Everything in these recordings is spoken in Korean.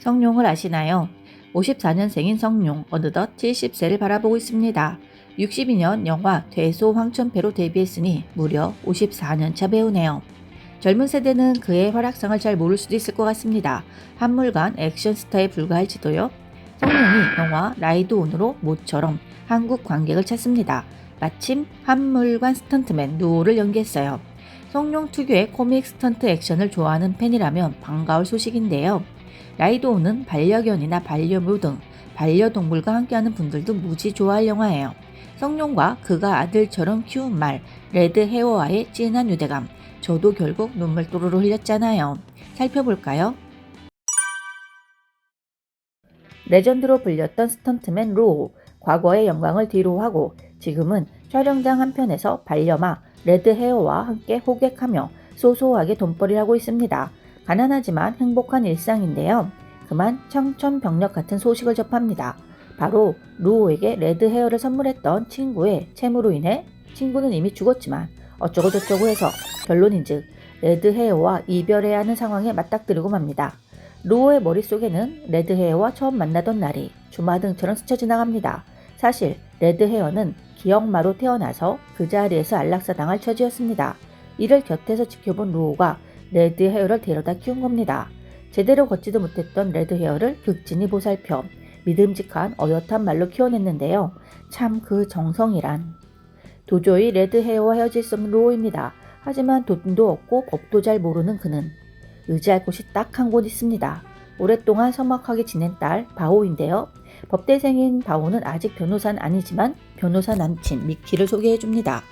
성룡을 아시나요? 54년생인 성룡 어느덧 70세를 바라보고 있습니다. 62년 영화 대소 황천패로 데뷔했으니 무려 54년차 배우네요. 젊은 세대는 그의 활약상을 잘 모를 수도 있을 것 같습니다. 한물간 액션 스타에 불과할지도요. 성룡이 영화 라이드 온으로 모처럼 한국 관객을 찾습니다. 마침 한물관 스턴트맨 누오를 연기했어요. 성룡 특유의 코믹 스턴트 액션을 좋아하는 팬이라면 반가울 소식인데요. 라이도우는 반려견이나 반려묘 등 반려동물과 함께하는 분들도 무지 좋아할 영화예요. 성룡과 그가 아들처럼 키운 말 레드 헤어와의 진한 유대감 저도 결국 눈물 또르르 흘렸잖아요. 살펴볼까요? 레전드로 불렸던 스턴트맨 로우 과거의 영광을 뒤로 하고 지금은 촬영장 한편에서 반려마 레드 헤어와 함께 호객하며 소소하게 돈벌이를 하고 있습니다. 가난하지만 행복한 일상인데요. 그만 청천벽력 같은 소식을 접합니다. 바로 루오에게 레드 헤어를 선물했던 친구의 채무로 인해 친구는 이미 죽었지만 어쩌고저쩌고 해서 결론인즉 레드 헤어와 이별해야 하는 상황에 맞닥뜨리고 맙니다. 루오의 머릿속에는 레드 헤어와 처음 만나던 날이 주마등처럼 스쳐 지나갑니다. 사실 레드 헤어는 기억마로 태어나서 그 자리에서 안락사당할 처지였습니다. 이를 곁에서 지켜본 루오가 레드 헤어를 데려다 키운 겁니다. 제대로 걷지도 못했던 레드 헤어를 극진히 보살펴 믿음직한 어엿한 말로 키워냈는데요. 참 그 정성이란. 도저히 레드 헤어와 헤어질 수 없는 루오입니다. 하지만 돈도 없고 법도 잘 모르는 그는 의지할 곳이 딱 한 곳 있습니다. 오랫동안 서먹하게 지낸 딸 바오인데요. 법대생인 바오는 아직 변호사는 아니지만 변호사 남친 미키를 소개해줍니다.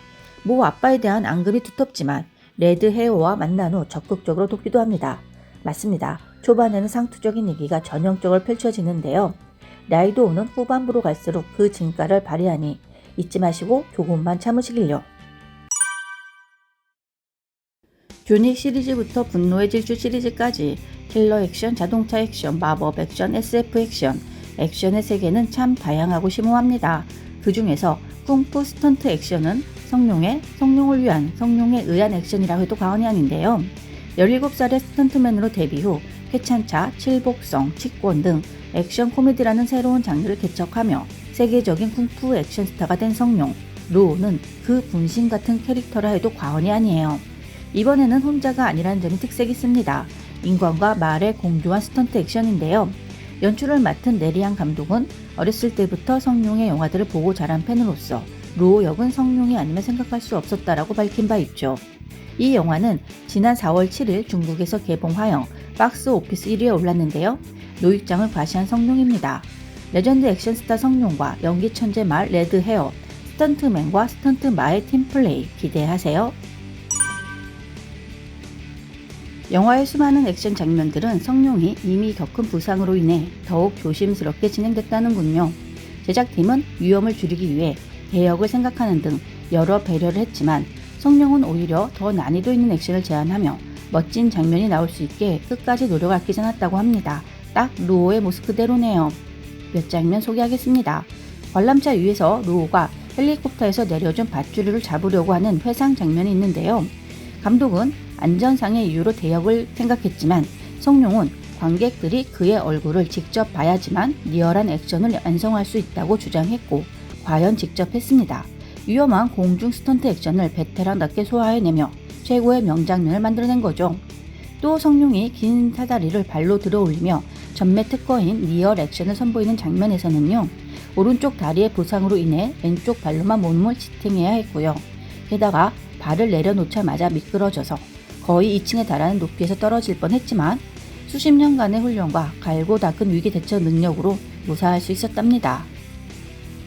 모 아빠에 대한 앙금이 두텁지만 레드 헤어와 만난 후 적극적으로 돕기도 합니다. 맞습니다. 초반에는 상투적인 얘기가 전형적으로 펼쳐지는데요. 나이도 오는 후반부로 갈수록 그 진가를 발휘하니 잊지 마시고 조금만 참으시길요. 듀닉 시리즈부터 분노의 질주 시리즈까지 킬러 액션, 자동차 액션, 마법 액션, SF 액션, 액션의 세계는 참 다양하고 심오합니다. 그 중에서 쿵푸 스턴트 액션은 성룡의 성룡을 위한 성룡에 의한 액션이라고 해도 과언이 아닌데요. 17살의 스턴트맨으로 데뷔 후 쾌찬차, 칠복성, 치권 등 액션 코미디라는 새로운 장르를 개척하며 세계적인 쿵푸 액션 스타가 된 성룡, 루오는 그 분신 같은 캐릭터라 해도 과언이 아니에요. 이번에는 혼자가 아니라는 점이 특색이 있습니다. 인권과 말의 공교한 스턴트 액션인데요. 연출을 맡은 내리안 감독은 어렸을 때부터 성룡의 영화들을 보고 자란 팬으로서 루오 역은 성룡이 아니면 생각할 수 없었다라고 밝힌 바 있죠. 이 영화는 지난 4월 7일 중국에서 개봉하여 박스 오피스 1위에 올랐는데요. 노익장을 과시한 성룡입니다. 레전드 액션 스타 성룡과 연기 천재 말 레드 헤어, 스턴트맨과 스턴트 마의 팀플레이 기대하세요. 영화의 수많은 액션 장면들은 성룡이 이미 겪은 부상으로 인해 더욱 조심스럽게 진행됐다는군요. 제작팀은 위험을 줄이기 위해 대역을 생각하는 등 여러 배려를 했지만 성룡은 오히려 더 난이도 있는 액션을 제안하며 멋진 장면이 나올 수 있게 끝까지 노력을 아끼지 않았다고 합니다. 딱 루오의 모습 그대로네요. 몇 장면 소개하겠습니다. 관람차 위에서 루오가 헬리콥터에서 내려준 밧줄을 잡으려고 하는 회상 장면이 있는데요. 감독은 안전상의 이유로 대역을 생각했지만 성룡은 관객들이 그의 얼굴을 직접 봐야지만 리얼한 액션을 완성할 수 있다고 주장했고 과연 직접 했습니다. 위험한 공중 스턴트 액션을 베테랑답게 소화해내며 최고의 명장면을 만들어낸 거죠. 또 성룡이 긴 사다리를 발로 들어올리며 전매 특허인 리얼 액션을 선보이는 장면에서는요. 오른쪽 다리의 부상으로 인해 왼쪽 발로만 몸을 지탱해야 했고요. 게다가 발을 내려놓자마자 미끄러져서 거의 2층에 달하는 높이에서 떨어질 뻔했지만 수십 년간의 훈련과 갈고 닦은 위기 대처 능력으로 무사할 수 있었답니다.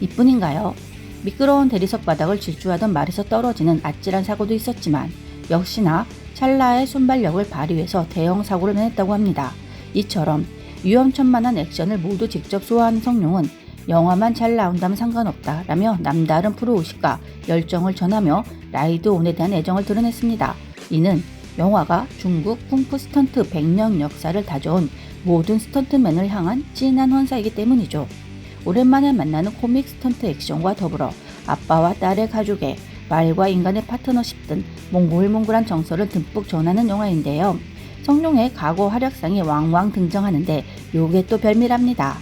이뿐인가요? 미끄러운 대리석 바닥을 질주하던 말에서 떨어지는 아찔한 사고도 있었지만 역시나 찰나의 순발력을 발휘해서 대형 사고를 내냈다고 합니다. 이처럼 위험천만한 액션을 모두 직접 소화하는 성룡은 영화만 잘 나온다면 상관없다 라며 남다른 프로 의식과 열정을 전하며 라이드 온에 대한 애정을 드러냈습니다. 이는 영화가 중국 쿵푸 스턴트 100년 역사를 다져온 모든 스턴트맨을 향한 진한 환사이기 때문이죠. 오랜만에 만나는 코믹 스턴트 액션과 더불어 아빠와 딸의 가족의 말과 인간의 파트너십 등 몽골몽골한 정서를 듬뿍 전하는 영화인데요. 성룡의 과거 활약상이 왕왕 등장하는데 요게 또 별미랍니다.